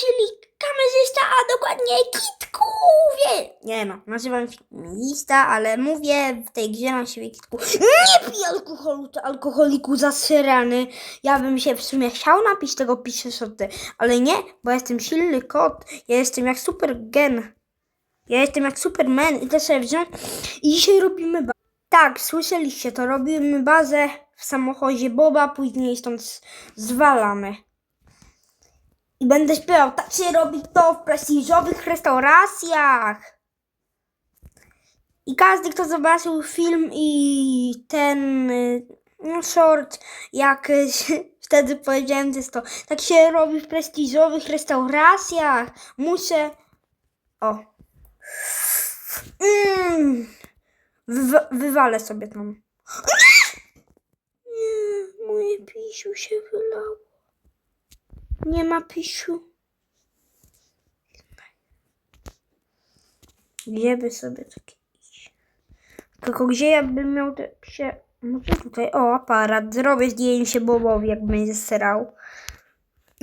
czyli kamerzysta, a dokładnie Kitku, wie. Nie no, nazywam się lista, ale mówię w tej grze na siebie Kitku. Nie pij alkoholu, to alkoholiku zasyrany. Ja bym się w sumie chciał napić tego pisze sorty, ale nie, bo jestem silny kot. Ja jestem jak super gen. Ja jestem jak Superman i to sobie wziąłem. I dzisiaj robimy bazę. Tak, słyszeliście to. Robimy bazę w samochodzie Boba, później stąd zwalamy. I będę śpiewał, tak się robi to w prestiżowych restauracjach. I każdy, kto zobaczył film i ten y, no, short, jak wtedy powiedziałem, to jest to, tak się robi w prestiżowych restauracjach. Muszę... O. Mm. Wywa- wywalę sobie tam. Moje pisiu się wylało. Nie ma pisiu. Gdzie by sobie takie iść? Tylko gdzie ja bym miał te psie... Może tutaj, o aparat, zrobię zdjęcie Bobowi, jak będzie serał.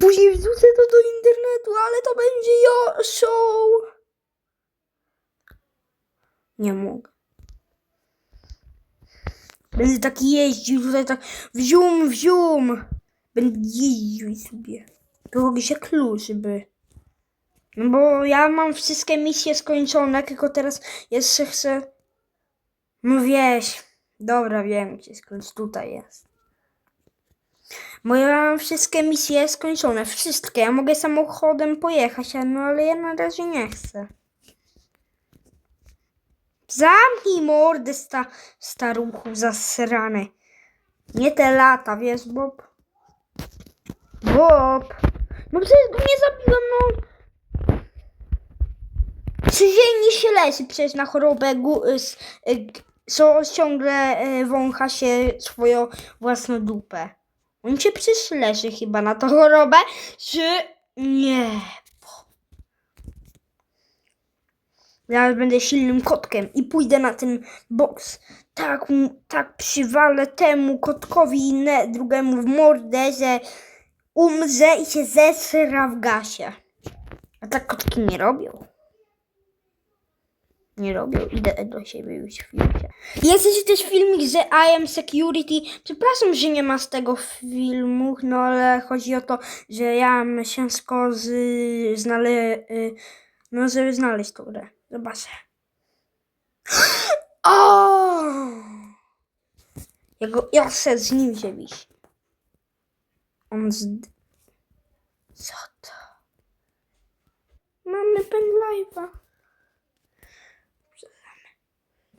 Później wrzucę to do internetu, ale to będzie jo show. Nie mogę. Będę tak jeździł tutaj tak wzium, wzium. Będę jeździł sobie. Było gdzie klucz by. No bo ja mam wszystkie misje skończone, tylko teraz jeszcze chcę... No wieś. Dobra, wiem gdzie skończ. Tutaj jest. Bo ja mam wszystkie misje skończone. Wszystkie. Ja mogę samochodem pojechać, no ale ja na razie nie chcę. Zamknij mordę, sta, staruchu zasrany. Nie te lata, wiesz, Bob? Bob! No przecież go nie zabiłem, no. Przyziemnie się leży przecież na chorobę, s, y, co ciągle y, wącha się swoją własną dupę. On się przecież chyba na tą chorobę, czy nie? Ja będę silnym kotkiem i pójdę na ten boks. Tak, tak przywalę temu kotkowi i drugiemu w mordę, że umrze i się zesra w gasie. A tak kotki nie robią. Nie robią. Idę do siebie już w filmie. Jest jeszcze też filmik, że I am security. Przepraszam, że nie ma z tego filmu, no ale chodzi o to, że ja ciężko z, znale, y, no żeby znaleźć tą grę. Zobaczę. O! Ja, ja chcę z nim się bić. On z... Co to? Mamy pendrive'a.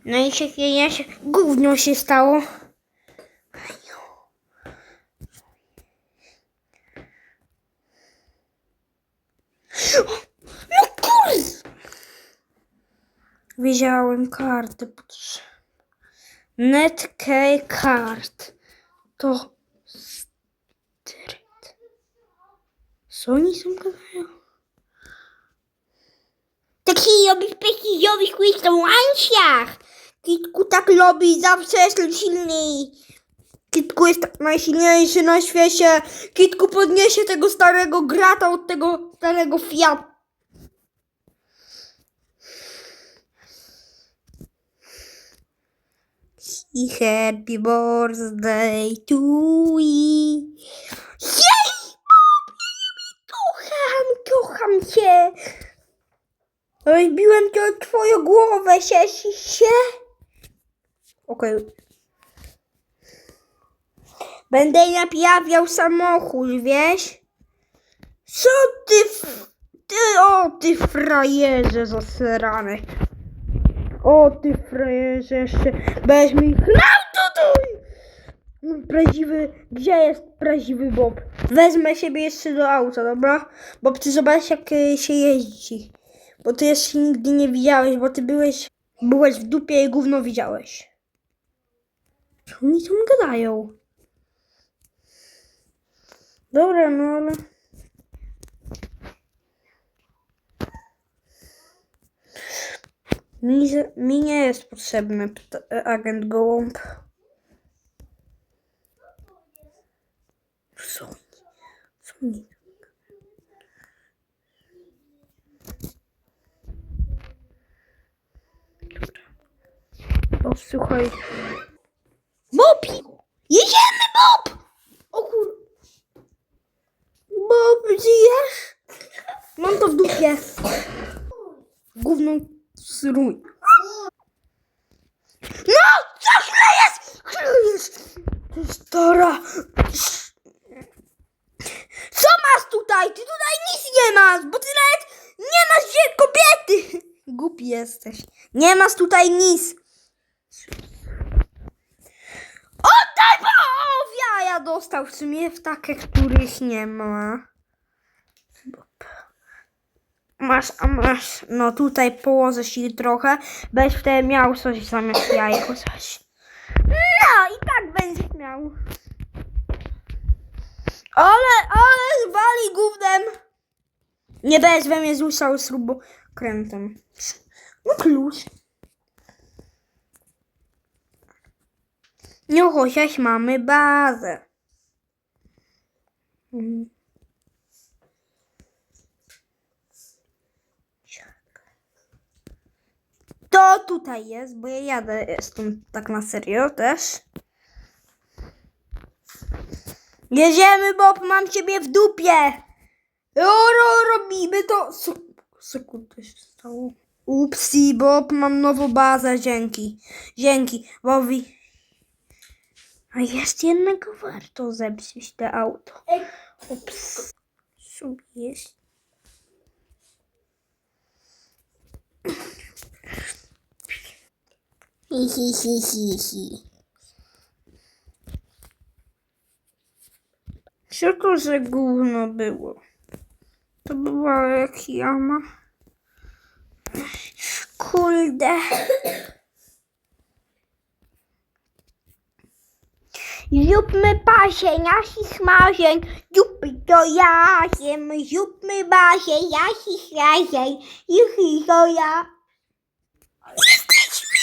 No i się, ja się, gówno się stało. No kurde! Wiedziałem kartę. Netkey kart. To Co oni są gadają? Taki robi w prestiżowych restauracjach. Kitku tak robi, zawsze jestem silny. Kitku jest tak najsilniejszy na świecie. Kitku podniesie tego starego grata od tego starego Fiat. I happy birthday to you. Jej! Kocham, cię. Rozbiłem cię o twoją głowę, siesi się. Okej. Będę naprawiał samochód, wiesz? Co ty, ty, o ty frajerze zasrany. O ty frajerze, jeszcze będziesz mi chlał. Prawdziwy, gdzie jest prawdziwy Bob? Wezmę siebie jeszcze do auta, dobra? Bob, ty zobacz jak y, się jeździ. Bo ty jeszcze nigdy nie widziałeś, bo ty byłeś, byłeś w dupie i gówno widziałeś. Co oni tam gadają? Dobra, no ale... Mi, mi nie jest potrzebny agent Gołąb. są. Są nie tak. Dobra. Bob, słuchaj. Bobi! Jedziemy, Bob! O kur... Bob, żyjesz? Mam to w dupie. Gówno zruj. No! Co źle jest? Stara! Co masz tutaj? Ty tutaj nic nie masz, bo ty nawet nie masz gdzie kobiety! Głupi jesteś. Nie masz tutaj nic. Oddaj, bo o, jaja dostał w sumie w takie, których nie ma. Masz, a masz. No tutaj położę się trochę. Będziesz wtedy miał coś zamiast jajko coś. No i tak będziesz miał. Ale, ale wali gównem. Nie będziesz we mnie złuszał śrubokrętem. No klucz. No chociaż mamy bazę. To tutaj jest, bo ja jadę stąd tak na serio też. Jedziemy, Bob, mam ciebie w dupie. Ro, robimy to. Sekundę się stało. Upsi, Bob, mam nową bazę, dzięki. Dzięki, Bobi. A jest jednego warto zepsuć te auto. Ups. Jest. Hi, hi, hi, hi, hi. To za gówno było? To była jak jama. Kurde. Zróbmy pasień, naszych marzeń, zupy to ja jem, zróbmy bazę, naszych rażeń, juchy to ja. Jesteśmy!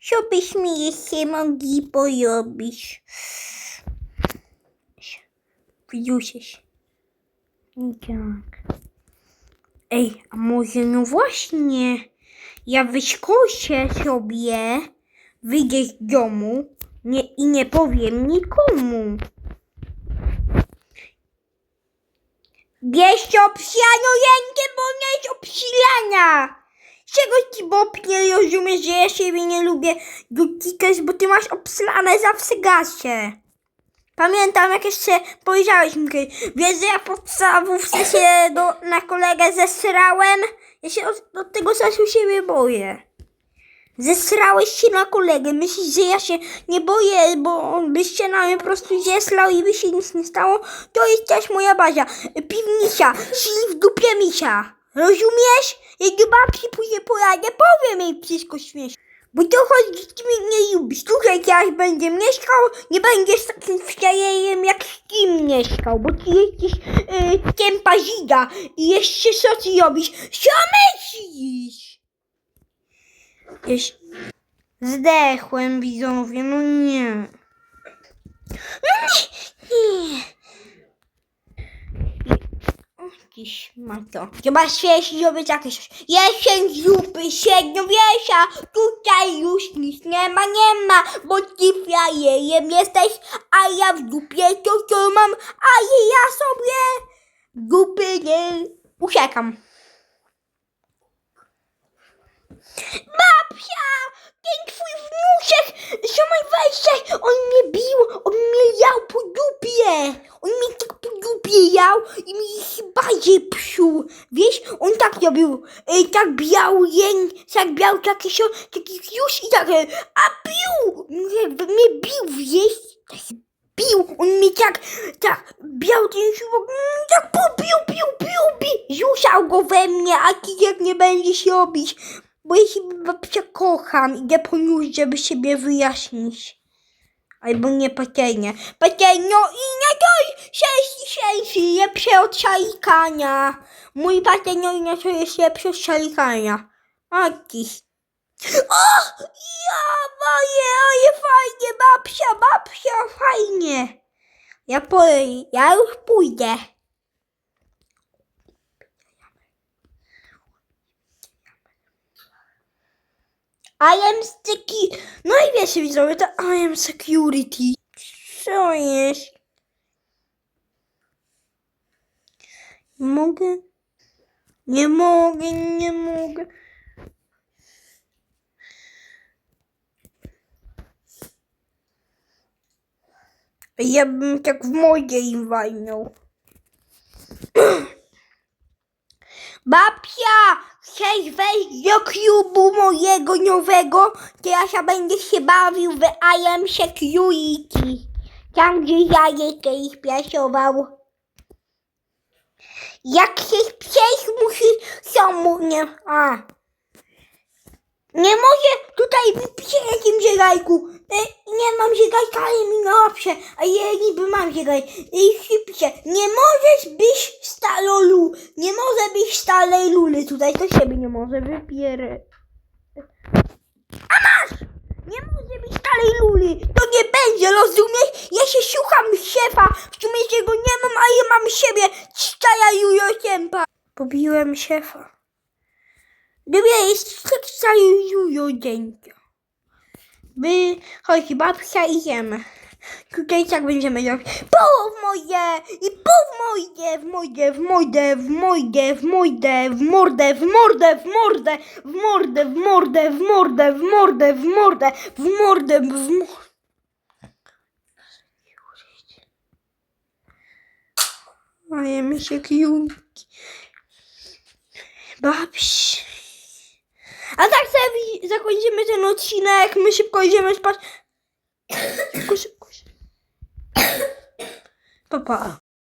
Co jeszcze mogli porobić? Wziusiesz. Tak. Ej, a może no właśnie, ja wyskoczę sobie, wyjdę z domu nie, i nie powiem nikomu. Bierz obsiano rękę, bo nie jest obsilania. Czego ci Bob nie rozumiesz, że ja siebie nie lubię dotykać, bo ty masz obslane zawsze gasie. Pamiętam jak jeszcze powiedziałeś mi, wiesz, że ja podstawówce się do, na kolegę zesrałem? Ja się od, od tego czasu siebie boję. Zesrałeś się na kolegę. Myślisz, że ja się nie boję, bo byś się na mnie po prostu zesrał i by się nic nie stało? To jest też moja bazia. Piwnica. Szli w dupie misia. Rozumiesz? Jak babci pójdzie poradę, powiem jej wszystko śmieszne. Bo to chodzi, że ty mnie nie lubisz. Tutaj jak będzie mieszkał, nie będziesz takim wstajejem jak z kim mieszkał, bo ty jesteś yy, kępa i jeszcze co ty robisz? Co myślisz? Jeś... Zdechłem, widzowie, no nie. No nie, nie. Jakiś ma to. Chyba świeży robić jakieś jesień zupy średniowiesza. Tutaj już nic nie ma, nie ma, bo ty frajerem jesteś, a ja w dupie to co mam, a ja sobie dupy nie usiekam. Babcia! Ten twój wnuczek! Co wejście? On mnie bił! On mnie jał po dupie! On mnie tak po dupie jał i mi je psuł. Wiesz, on tak robił. E, tak biał jęk, tak biał taki się, taki już i tak, a bił! Mnie, mnie bił, wiesz? Bił, on mnie tak, tak, biał ten siłok, mm, tak pobił, bił, bił, bił, rzucał go we mnie, a jak nie będziesz robić, bo się babcia kocham, idę po nóż, żeby siebie wyjaśnić. Albo nie patelnie. Patelno i na to 6 tysięcy, lepsze od szalikania. Mój patelno i na to jest lepsze od szalikania. Jakiś. O! Ja moje, ale fajnie, babcia, babcia, fajnie. Ja po, ja już pójdę. I am security. No i wiecie, widzowie, to I am security. Co jest? Mogę. Nie mogę, nie mogę. Ja bym tak w mojej walnął. Babcia, chcesz wejść do klubu mojego nowego? Teraz ja będę się bawił w I am Security. Tam, gdzie Jajek kiedyś pracował. Jak chcesz przejść, musisz samą nie... A. Nie może tutaj wypiszę jakim ziegajku. Nie mam ziegajka, mi na łapsie. A ja niby mam ziegaj. I pisze. Nie możesz być stalolu. Nie może być stalej luly. Tutaj to siebie nie może wypierę. A masz! Nie może być stalej luly. To nie będzie, rozumiesz? Ja się słucham szefa. W sumie jego nie mam, a ja mam siebie. Cztaja Jujo Ciempa. Pobiłem szefa. Gdyby jest cztaja Jujo Ciempa. My, chodź babcia, idziemy. Tutaj tak będziemy robić. Połów moje! I połów moje! W moje, w moje, w moje, w moje, w mordę, w mordę, w mordę, w mordę, w mordę, w mordę, w mordę, w mordę, w mordę, w mordę. A ja mi się. Babś. A tak sobie zakończymy ten odcinek. My szybko idziemy spać. Szybko, szybko, szybko. Papa.